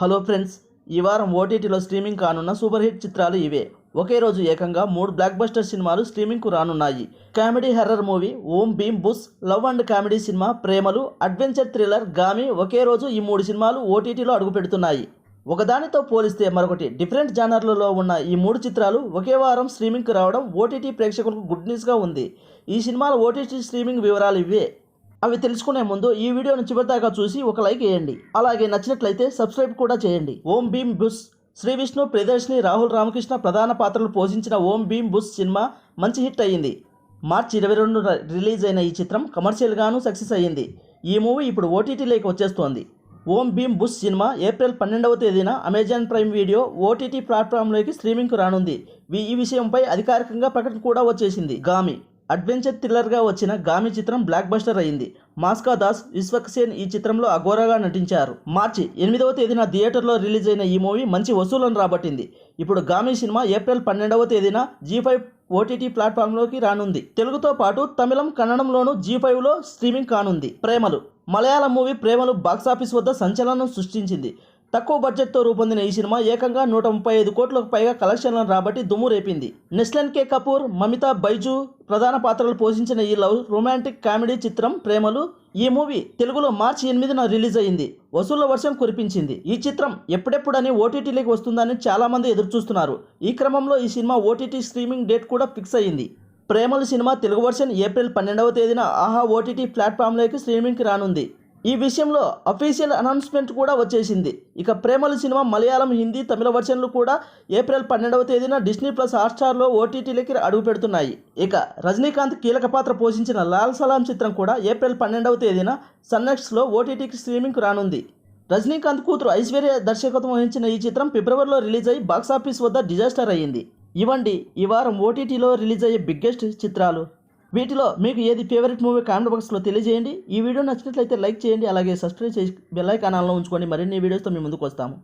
Hello friends ఈ వారం ఓటీటీలో స్ట్రీమింగ్ కానున్న సూపర్ హిట్ చిత్రాలు ఇవే. ఒకే రోజు ఏకంగా మూడు బ్లాక్ బస్టర్ సినిమాలు స్ట్రీమింగ్కు రానున్నాయి. Comedy horror movie Om Bheem Bush love and comedy cinema Premalu adventure thriller Gaami ఒకే రోజు ఈ మూడు సినిమాలు ఓటీటీలో అడుగుపెడుతున్నాయి. ఒకదానితో పోలిస్తే మరొకటి డిఫరెంట్ జానర్లలో ఉన్న ఈ మూడు చిత్రాలు ఒకే వారం స్ట్రీమింగ్కు రావడం ఓటీటీ ప్రేక్షకులకు గుడ్ న్యూస్గా ఉంది. ఈ సినిమాల ఓటీటీ స్ట్రీమింగ్ వివరాలు ఇవే. అవి తెలుసుకునే ముందు ఈ వీడియోను చివరిదాకా చూసి ఒక లైక్ వేయండి. అలాగే నచ్చినట్లయితే సబ్స్క్రైబ్ కూడా చేయండి. ఓం భీమ్ బుస్. శ్రీ విష్ణు ప్రియదర్శిని రాహుల్ రామకృష్ణ ప్రధాన పాత్రలు పోషించిన ఓం భీమ్ బుస్ సినిమా మంచి హిట్ అయ్యింది. మార్చి ఇరవై రెండు రిలీజ్ అయిన ఈ చిత్రం కమర్షియల్గాను సక్సెస్ అయ్యింది. ఈ మూవీ ఇప్పుడు ఓటీటీలోకి వచ్చేస్తోంది. ఓం భీమ్ బుస్ సినిమా ఏప్రిల్ పన్నెండవ తేదీన అమెజాన్ ప్రైమ్ వీడియో ఓటీటీ ప్లాట్ఫామ్లోకి స్ట్రీమింగ్కు రానుంది. ఈ విషయంపై అధికారికంగా ప్రకటన కూడా వచ్చేసింది. గామి అడ్వెంచర్ థ్రిల్లర్గా వచ్చిన గామి చిత్రం బ్లాక్ బస్టర్ అయింది. మాస్కా దాస్ విశ్వక్సేన్ ఈ చిత్రంలో అఘోరగా నటించారు. మార్చి ఎనిమిదవ తేదీన థియేటర్లో రిలీజ్ అయిన ఈ మూవీ మంచి వసూలను రాబట్టింది. ఇప్పుడు గామి సినిమా ఏప్రిల్ పన్నెండవ తేదీన జీ ఫైవ్ ఓటీటీ ప్లాట్ఫామ్లోకి రానుంది. తెలుగుతో పాటు తమిళం కన్నడంలోనూ జీ ఫైవ్లో స్ట్రీమింగ్ కానుంది. ప్రేమలు. మలయాళం మూవీ ప్రేమలు బాక్సాఫీస్ వద్ద సంచలనం సృష్టించింది. తక్కువ బడ్జెట్తో రూపొందిన ఈ సినిమా ఏకంగా నూట ముప్పై ఐదు కోట్లకు పైగా కలెక్షన్లను రాబట్టి దుమ్ము రేపింది. నెస్లెన్ కే కపూర్ మమితా బైజు ప్రధాన పాత్రలు పోషించిన ఈ లవ్ రొమాంటిక్ కామెడీ చిత్రం ప్రేమలు ఈ మూవీ తెలుగులో మార్చి ఎనిమిదిన రిలీజ్ అయింది. వసూళ్ళ వర్షం కురిపించింది. ఈ చిత్రం ఎప్పుడెప్పుడని ఓటీటీలోకి వస్తుందని చాలామంది ఎదురుచూస్తున్నారు. ఈ క్రమంలో ఈ సినిమా ఓటీటీ స్ట్రీమింగ్ డేట్ కూడా ఫిక్స్ అయింది. Premalu cinema Telugu version April పన్నెండవ తేదీన ఆహా ఓటీటీ ప్లాట్ఫామ్లోకి స్ట్రీమింగ్కి రానుంది. ఈ విషయంలో అఫీషియల్ అనౌన్స్మెంట్ కూడా వచ్చేసింది. ఇక ప్రేమలు సినిమా మలయాళం హిందీ తమిళ వర్షన్లు కూడా ఏప్రిల్ పన్నెండవ తేదీన డిస్నీ ప్లస్ హాట్స్టార్లో ఓటీటీలకి అడుగు పెడుతున్నాయి ఇక రజనీకాంత్ కీలక పాత్ర పోషించిన లాల్ సలాం చిత్రం కూడా ఏప్రిల్ పన్నెండవ తేదీన సన్నెక్స్లో ఓటీటీకి స్ట్రీమింగ్ రానుంది. రజనీకాంత్ కూతురు ఐశ్వర్య దర్శకత్వం వహించిన ఈ చిత్రం ఫిబ్రవరిలో రిలీజ్ అయ్యి బాక్సాఫీస్ వద్ద డిజాస్టర్ అయ్యింది. ఇవ్వండి ఈ వారం ఓటీటీలో రిలీజ్ అయ్యే బిగ్గెస్ట్ చిత్రాలు. వీటిలో మీకు ఏది ఫేవరెట్ మూవీ కామెంట్ బాక్స్లో తెలియజేయండి. ఈ వీడియో నచ్చినట్లయితే లైక్ చేయండి. అలాగే సబ్స్క్రైబ్ చేసి బెల్ ఉంచుకోండి. మరిన్ని వీడియోస్తో మీ ముందుకు వస్తాము.